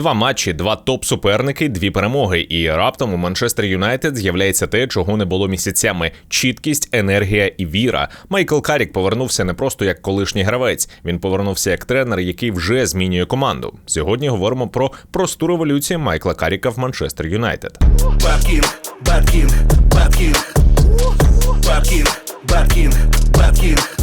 Два матчі, два топ-суперники, дві перемоги. І раптом у Манчестер Юнайтед з'являється те, чого не було місяцями: чіткість, енергія і віра. Майкл Карік повернувся не просто як колишній гравець. Він повернувся як тренер, який вже змінює команду. Сьогодні говоримо про просту революцію Майкла Каріка в Манчестер Юнайтед. King, Bad King, Bad King. Беткінг,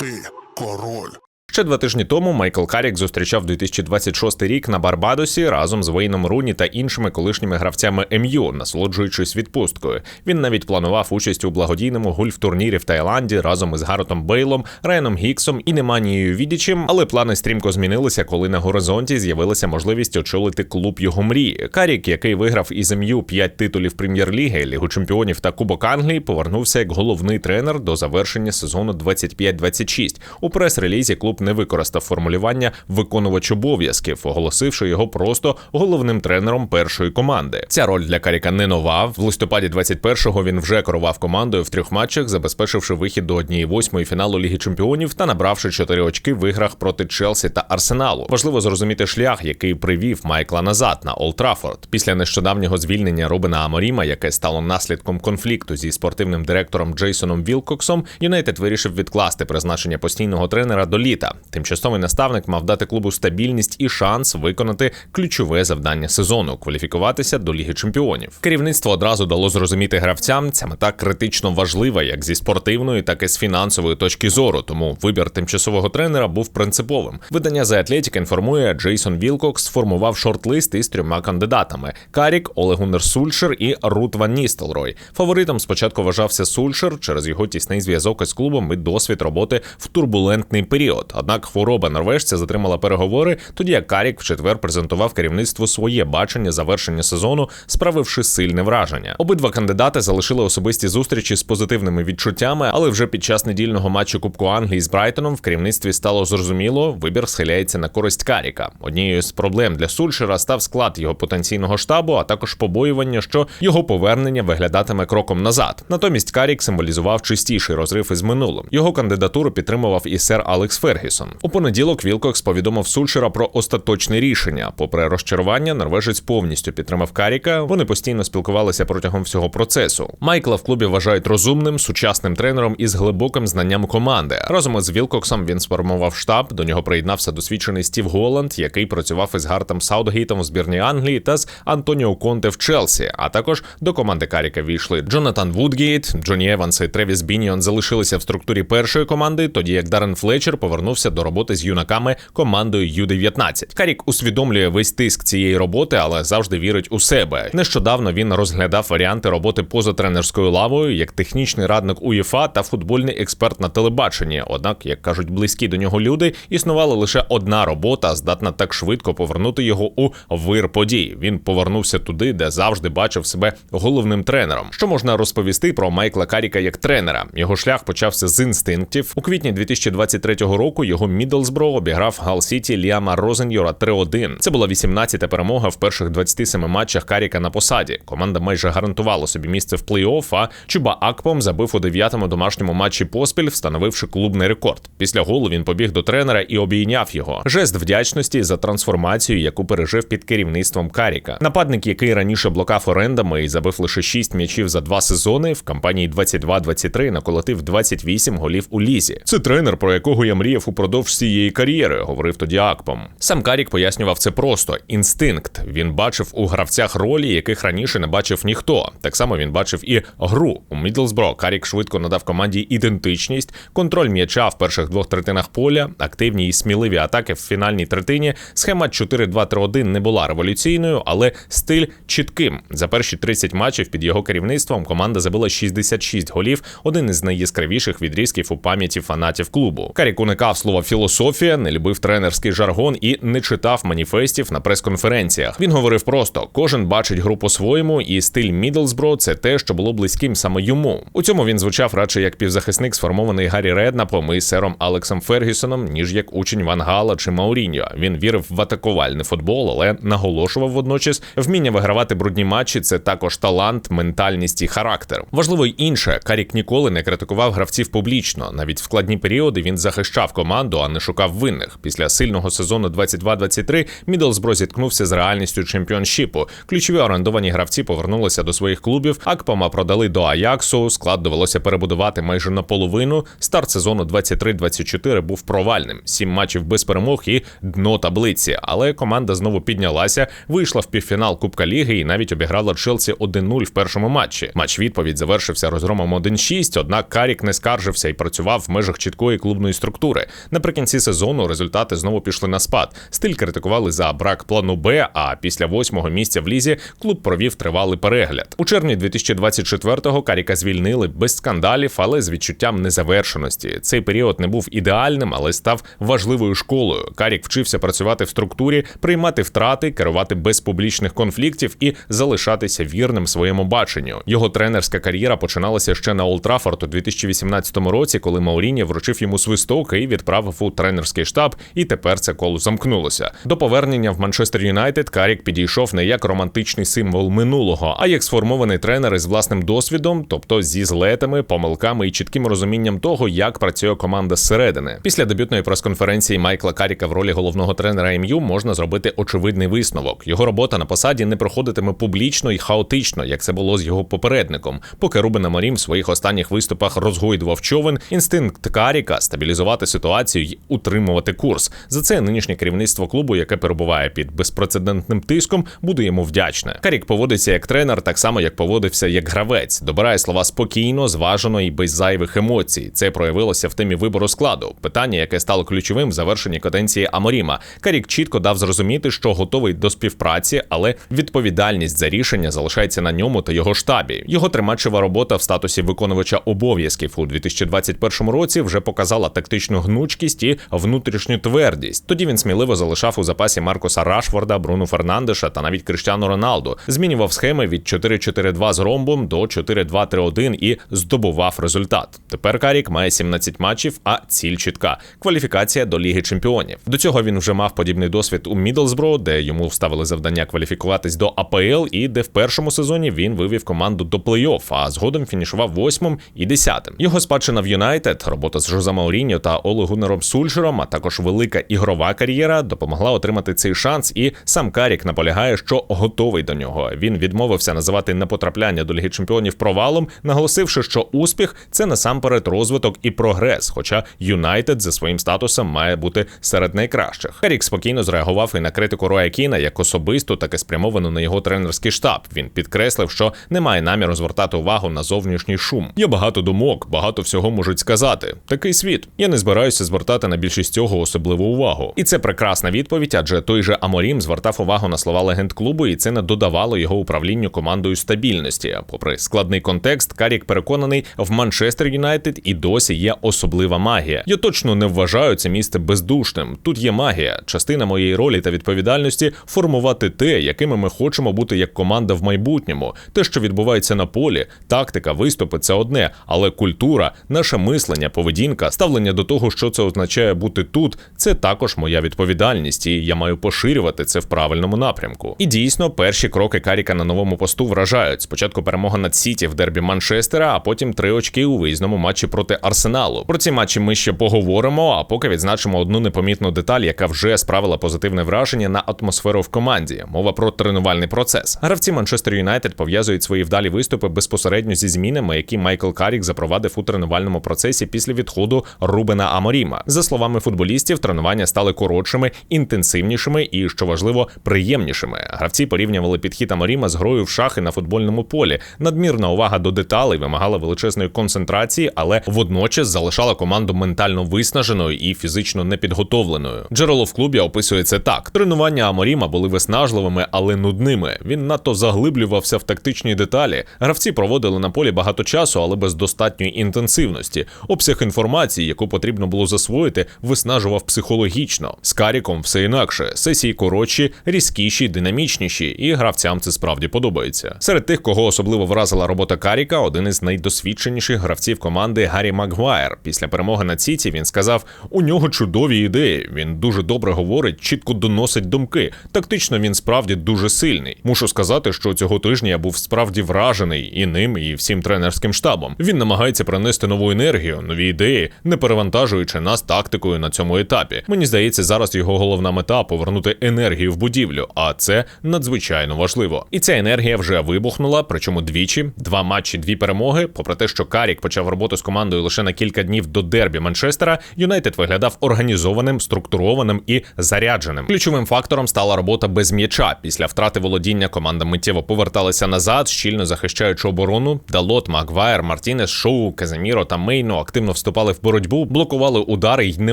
ти король. Ще два тижні тому Майкл Карік зустрічав 2026 рік на Барбадосі разом з Вейном Руні та іншими колишніми гравцями МЮ, насолоджуючись відпусткою. Він навіть планував участь у благодійному гольф-турнірі в Таїланді разом із Гаротом Бейлом, Райаном Гіксом і Неманією Відічем. Але плани стрімко змінилися, коли на горизонті з'явилася можливість очолити клуб його мрії. Карік, який виграв із МЮ 5 титулів прем'єр-ліги, Лігу чемпіонів та Кубок Англії, повернувся як головний тренер до завершення сезону 25-26. У прес-релізі клуб не використав формулювання виконувач обов'язків, оголосивши його просто головним тренером першої команди. Ця роль для Каріка не нова. В листопаді 21-го він вже керував командою в трьох матчах, забезпечивши вихід до однієї восьмої фіналу Ліги Чемпіонів та набравши чотири очки в іграх проти Челсі та Арсеналу. Важливо зрозуміти шлях, який привів Майкла назад на Олд Траффорд. Після нещодавнього звільнення Робина Аморіма, яке стало наслідком конфлікту зі спортивним директором Джейсоном Вілкоксом, Юнайтед вирішив відкласти призначення постійного тренера до літа. Тимчасовий наставник мав дати клубу стабільність і шанс виконати ключове завдання сезону кваліфікуватися до Ліги Чемпіонів. Керівництво одразу дало зрозуміти гравцям, ця мета критично важлива як зі спортивної, так і з фінансової точки зору. Тому вибір тимчасового тренера був принциповим. Видання The Athletic інформує, Джейсон Вілкокс сформував шорт-лист із трьома кандидатами: Карік, Олегунер Сульшер і Рут Ван Ністелрой. Фаворитом спочатку вважався Сульшер через його тісний зв'язок із клубом і досвід роботи в турбулентний період. Однак хвороба норвежця затримала переговори, тоді як Карік в четвер презентував керівництву своє бачення завершення сезону, справивши сильне враження. Обидва кандидати залишили особисті зустрічі з позитивними відчуттями, але вже під час недільного матчу Кубку Англії з Брайтоном в керівництві стало зрозуміло, вибір схиляється на користь Каріка. Однією з проблем для Сульшера став склад його потенційного штабу, а також побоювання, що його повернення виглядатиме кроком назад. Натомість Карік символізував чистіший розрив із минулим. Його кандидатуру підтримував і сер Алекс Фергюсон. У понеділок Вілкокс повідомив Сульшера про остаточне рішення. Попри розчарування, норвежець повністю підтримав Каріка. Вони постійно спілкувалися протягом всього процесу. Майкла в клубі вважають розумним, сучасним тренером із глибоким знанням команди. Разом із Вілкоксом він сформував штаб. До нього приєднався досвідчений Стів Голланд, який працював із Гартом Саутгейтом в збірній Англії та з Антоніо Конте в Челсі. А також до команди Каріка війшли Джонатан Вудгейт, Джоні Еванс і Тревіс Бініон залишилися в структурі першої команди, тоді як Дарен Флетчер повернувся до роботи з юнаками командою Ю-19. Карік усвідомлює весь тиск цієї роботи, але завжди вірить у себе. Нещодавно він розглядав варіанти роботи поза тренерською лавою як технічний радник УЄФА та футбольний експерт на телебаченні. Однак, як кажуть близькі до нього люди, існувала лише одна робота, здатна так швидко повернути його у вир подій. Він повернувся туди, де завжди бачив себе головним тренером. Що можна розповісти про Майкла Каріка як тренера? Його шлях почався з інстинктів. У квітні 2023 року його Мідлсбро обіграв Гал Сіті Ліама Розеньора 3-1. Це була 18-та перемога в перших 27 матчах Каріка на посаді. Команда майже гарантувала собі місце в плей-офф, а Чуба Акпом забив у дев'ятому домашньому матчі поспіль, встановивши клубний рекорд. Після голу він побіг до тренера і обійняв його. Жест вдячності за трансформацію, яку пережив під керівництвом Каріка. Нападник, який раніше блокав орендами і забив лише 6 м'ячів за два сезони, в кампанії 22-23 наколотив 28 голів у лізі. Це тренер, про якого я мріяв упродовж цієї кар'єри, говорив тоді Акпом. Сам Карік пояснював це просто: інстинкт. Він бачив у гравцях ролі, яких раніше не бачив ніхто. Так само він бачив і гру у Мідлсбро. Карік швидко надав команді ідентичність, контроль м'яча в перших двох третинах поля, активні і сміливі атаки в фінальній третині. Схема 4-2-3-1 не була революційною, але стиль чітким. За перші 30 матчів під його керівництвом команда забила 66 голів, один із найяскравіших відрізків у пам'яті фанатів клубу. Карік уникав слова філософія, не любив тренерський жаргон і не читав маніфестів на прес-конференціях. Він говорив просто: кожен бачить гру по-своєму, і стиль Мідлсбро це те, що було близьким саме йому. У цьому він звучав радше як півзахисник, сформований Гаррі Реднапом і сером Алексом Фергюсоном, ніж як учень Ван Гала чи Мауріньо. Він вірив в атакувальний футбол, але наголошував водночас вміння вигравати брудні матчі. Це також талант, ментальність і характер. Важливо й інше, Карік ніколи не критикував гравців публічно. Навіть в складні періоди він захищав команду команду, а не шукав винних. Після сильного сезону 22-23 Мідлсбро зіткнувся з реальністю чемпіоншіпу. Ключові орендовані гравці повернулися до своїх клубів. Акпома продали до Аяксу. Склад довелося перебудувати майже наполовину. Старт сезону 23-24 був провальним. Сім матчів без перемог і дно таблиці. Але команда знову піднялася, вийшла в півфінал Кубка Ліги і навіть обіграла Челсі 1-0 в першому матчі. Матч відповідь завершився розгромом 1-6, Однак Карік не скаржився і працював в межах чіткої клубної структури. Наприкінці сезону результати знову пішли на спад. Стиль критикували за брак плану Б. А після восьмого місця в лізі клуб провів тривалий перегляд. У червні 2024-го Каріка звільнили без скандалів, але з відчуттям незавершеності. Цей період не був ідеальним, але став важливою школою. Карік вчився працювати в структурі, приймати втрати, керувати без публічних конфліктів і залишатися вірним своєму баченню. Його тренерська кар'єра починалася ще на Олд Траффорд у 2018 році, коли Мауріні вручив йому свисток і відправив у тренерський штаб. І тепер це коло замкнулося. До повернення в Манчестер Юнайтед Карік підійшов не як романтичний символ минулого, а як сформований тренер із власним досвідом, тобто зі злетами, помилками і чітким розумінням того, як працює команда зсередини. Після дебютної прес-конференції Майкла Каріка в ролі головного тренера МЮ можна зробити очевидний висновок. Його робота на посаді не проходитиме публічно і хаотично, як це було з його попередником. Поки Рубен Аморім в своїх останніх виступах розгойдував човен, інстинкт Каріка стабілізувати ситуацію й утримувати курс. За це нинішнє керівництво клубу, яке перебуває під безпрецедентним тиском, буде йому вдячне. Карік поводиться як тренер, так само як поводився як гравець. Добирає слова спокійно, зважено і без зайвих емоцій. Це проявилося в темі вибору складу. Питання, яке стало ключовим в завершенні каденції Аморіма. Карік чітко дав зрозуміти, що готовий до співпраці, але відповідальність за рішення залишається на ньому та його штабі. Його тримачева робота в статусі виконувача обов'язків у 2021 році вже показала тактичну гнучкість і внутрішню твердість. Тоді він сміливо залишав у запасі Маркоса Рашфорда, Бруну Фернандеша та навіть Криштіану Роналду. Змінював схеми від 4-4-2 з ромбом до 4-2-3-1 і здобував результат. Тепер Карік має 17 матчів, а ціль чітка кваліфікація до Ліги Чемпіонів. До цього він вже мав подібний досвід у Мідлсбро, де йому вставили завдання кваліфікуватись до АПЛ, і де в першому сезоні він вивів команду до плей-офф, а згодом фінішував восьмим і десятим. Його спадщина в Юнайтед, робота з Жозе Мауріньо та Оле Гуннером Сульшером, а також велика ігрова кар'єра допомогла отримати цей шанс. І сам Карік наполягає, що готовий до нього. Він відмовився називати непотрапляння до Ліги Чемпіонів провалом, наголосивши, що успіх це насамперед розвиток і прогрес. Хоча Юнайтед за своїм статусом має бути серед найкращих. Карік спокійно зреагував і на критику Роя Кіна як особисту, так і спрямовану на його тренерський штаб. Він підкреслив, що немає наміру звертати увагу на зовнішній шум. Є багато думок, багато всього можуть сказати. Такий світ. Я не збираюся звертати на більшість цього особливу увагу. І це прекрасна відповідь, адже той же Аморім звертав увагу на слова легенд клубу, і це не додавало його управлінню командою стабільності. Попри складний контекст, Карік переконаний, в Манчестер Юнайтед і досі є особлива магія. Я точно не вважаю це місце бездушним. Тут є магія. Частина моєї ролі та відповідальності формувати те, якими ми хочемо бути як команда в майбутньому. Те, що відбувається на полі, тактика, виступи це одне, але культура, наше мислення, поведінка, ставлення до того, що це означає бути тут, це також моя відповідальність, і я маю поширювати це в правильному напрямку. І дійсно, перші кроки Каріка на новому посту вражають. Спочатку перемога над Сіті в дербі Манчестера, а потім три очки у виїзному матчі проти Арсеналу. Про ці матчі ми ще поговоримо. А поки відзначимо одну непомітну деталь, яка вже справила позитивне враження на атмосферу в команді. Мова про тренувальний процес. Гравці Манчестер Юнайтед пов'язують свої вдалі виступи безпосередньо зі змінами, які Майкл Карік запровадив у тренувальному процесі після відходу Рубена Аморіма. За словами футболістів, тренування стали коротшими, інтенсивнішими і, що важливо, приємнішими. Гравці порівнювали підхід Аморіма з грою в шахи на футбольному полі. Надмірна увага до деталей вимагала величезної концентрації, але водночас залишала команду ментально виснаженою і фізично непідготовленою. Джерело в клубі описує це так: тренування Аморіма були виснажливими, але нудними. Він надто заглиблювався в тактичні деталі. Гравці проводили на полі багато часу, але без достатньої інтенсивності. Обсяг інформації, яку потрібно було засвоїти, виснажував психологічно. З Каріком все інакше. Сесії коротші, різкіші, динамічніші, і гравцям це справді подобається. Серед тих, кого особливо вразила робота Каріка, один із найдосвідченіших гравців команди Гаррі Макгвайр. Після перемоги над Сіті він сказав: у нього чудові ідеї. Він дуже добре говорить, чітко доносить думки. Тактично він справді дуже сильний. Мушу сказати, що цього тижня я був справді вражений і ним, і всім тренерським штабом. Він намагається принести нову енергію, нові ідеї, не перевантажуючи нас тактикою на цьому етапі. Мені здається, зараз його головна мета повернути енергію в будівлю, а це надзвичайно важливо. І ця енергія вже вибухнула, причому двічі, два матчі, дві перемоги. Попри те, що Карік почав роботу з командою лише на кілька днів до дербі Манчестера, Юнайтед виглядав організованим, структурованим і зарядженим. Ключовим фактором стала робота без м'яча. Після втрати володіння команда миттєво поверталася назад, щільно захищаючи оборону. Далот, Магвайр, Мартінес, Шоу, Каземіро та Мейно активно вступали в боротьбу, блокували удари й не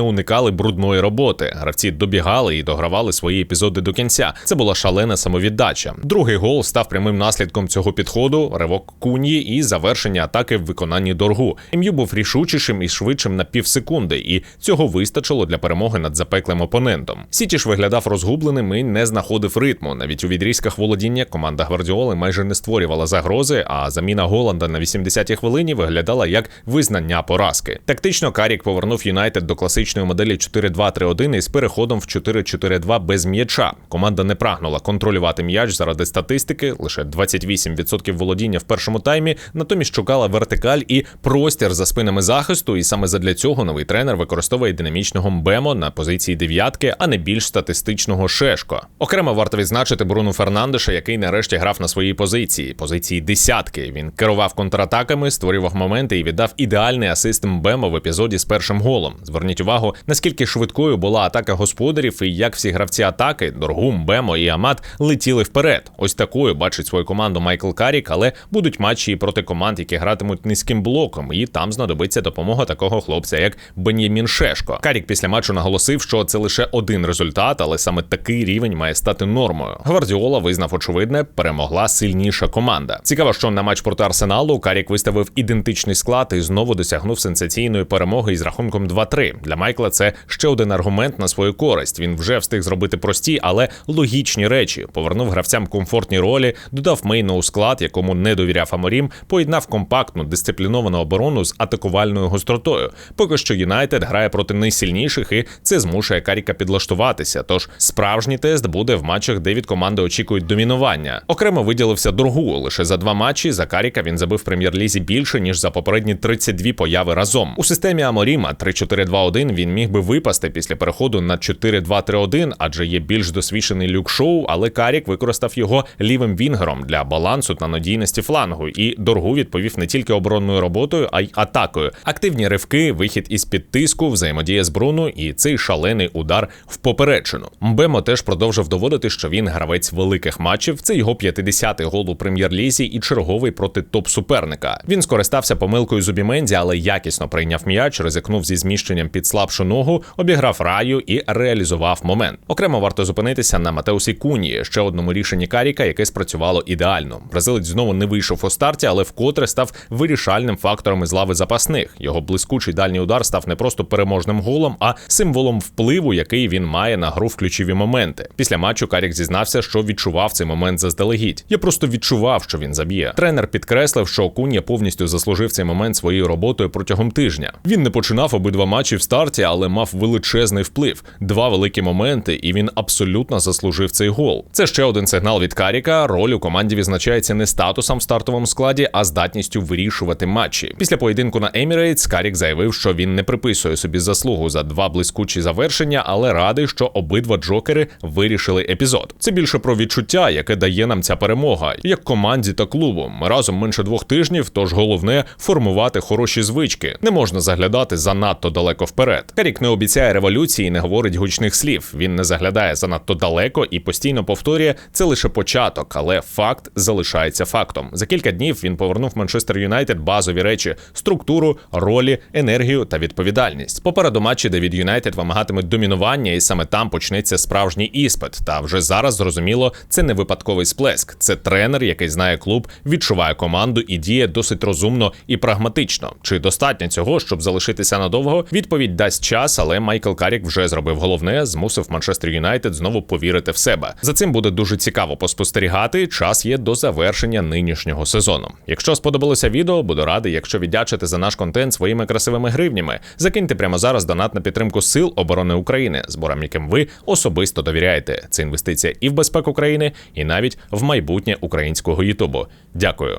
уникали брудної роботи. Гравці добігали і догравали свої епізоди до кінця. Це була шалена самовіддача. Другий гол став прямим наслідком цього підходу. Ривок куньї і завершення атаки в виконанні доргу. Ім'ю був рішучішим і швидшим на півсекунди, і цього вистачило для перемоги над запеклим опонентом. Сіті ж виглядав розгубленим і не знаходив ритму. Навіть у відрізках володіння команда Гвардіоли майже не створювала загрози, а заміна Голланда на 80-й хвилині виглядала як визнання поразки. Тактично Карік повернув Юнайтед до класичної моделі 4-2-3-1 із переходом в 4-4-2 без м'яча. Команда не прагнула контролювати м'яч заради статистики, лише 28% володіння в першому таймі, натомість шукала вертикаль і простір за спинами захисту. І саме задля цього новий тренер використовує динамічного Мбемо на позиції дев'ятки, а не більш статистичного Шешко. Окремо варто відзначити Бруну Фернандеша, який нарешті грав на своїй позиції, позиції десятки. Він керував контратаками, створював моменти і віддав ідеальний асист Мбемо в епізоді з першим голом. Зверніть увагу, наскільки швидкою була атака господарів, і як всі гравці атаки Доргу, Мбемо і Амат летіли вперед. Ось такою бачить свою команду Майкл Карік, але будуть матчі і проти команд, які гратимуть низьким блоком, і там знадобиться допомога такого хлопця, як Бен'ямін Шешко. Карік після матчу наголосив, що це лише один результат, але саме такий рівень має стати нормою. Гвардіола визнав очевидне, перемогла сильніша команда. Цікаво, що на матч проти Арсеналу Карік виставив ідентичний склад і знову досягнув сенсаційної перемоги із рахунком 2-3. Для Майкла це ще один аргумент на свою користь. Він вже встиг зробити прості, але логічні речі. Повернув гравцям комфортні ролі, додав Мейна у склад, якому не довіряв Аморім, поєднав компактну дисципліновану оборону з атакувальною гостротою. Поки що Юнайтед грає проти найсильніших, і це змушує Каріка підлаштуватися. Тож справжній тест буде в матчах, де від команди очікують домінування. Окремо виділився Доргу. Лише за два матчі за Каріка він забив прем'єр-лізі більше ніж за попередні 32 появи разом. У системі Аморіма 3-4-2-1 він міг би випасти після переходу на 4-2-3-1, адже є більш досвідчений люк шоу, але Карік використав його лівим вінгером для балансу та надійності флангу. І Доргу відповів не тільки оборонною роботою, а й атакою. Активні ривки, вихід із під тиску, взаємодія з Бруно і цей шалений удар в поперечину. Мбемо теж продовжив доводити, що він гравець великих матчів. Це його 50-й гол у прем'єр-лізі і черговий проти топ-суперника. Він скористався помилкою Зубіменді, але якісно прийняв м'яч, ризикнув зі зміщенням під слабшу ногу, обіграв раю і реалізував момент. Окремо варто зупинитися на Матеусі Куні, ще одному рішенні Каріка, яке спрацювало ідеально. Бразилець знову не вийшов у старті, але вкотре став вирішальним фактором із лави запасних. Його блискучий дальній удар став не просто переможним голом, а символом впливу, який він має на гру в ключові моменти. Після матчу Карік зізнався, що відчував цей момент заздалегідь. Я просто відчував, що він заб'є. Тренер підкреслив, що Кунія повністю заслужив цей момент своєю роботою протягом тижня. Він не починав обидва матчі в старті, але мав величезний вплив. Два великі моменти, і він абсолютно заслужив цей гол. Це ще один сигнал від Каріка. Роль у команді відзначається не статусом в стартовому складі, а здатністю вирішувати матчі. Після поєдинку на Емірейтс Карік заявив, що він не приписує собі заслугу за два блискучі завершення, але радий, що обидва джокери вирішили епізод. Це більше про відчуття, яке дає нам ця перемога, як команді та клубу. Ми разом менше двох тижнів, тож головне формувати хороші звички. Не можна заглядати занадто далеко вперед. Карік не обіцяє революції, не говорить гучних слів. Він не заглядає занадто далеко і постійно повторює це лише початок, але факт залишається фактом. За кілька днів він повернув Манчестер Юнайтед базові речі: структуру, ролі, енергію та відповідальність. Попереду матчі, де від Юнайтед вимагатимуть домінування, і саме там почнеться справжній іспит. Та вже зараз зрозуміло, це не випадковий сплеск. Це тренер, який знає клуб, відчуває команду і діє досить розумно і прагматично. Чи достатньо цього, щоб залишитися надовго? Відповідь дасть час, але Майкл Карік вже зробив головне, змусив Манчестер Юнайтед знову повірити в себе. За цим буде дуже цікаво поспостерігати. Час є до завершення нинішнього сезону. Якщо сподобалося відео, буду радий, якщо віддячите за наш контент своїми красивими гривнями. Закиньте прямо зараз донат на підтримку сил оборони України, зборам яким ви особисто довіряєте. Це інвестиція і в безпеку країни, і навіть в майбутнє українського Ютубу. Дякую.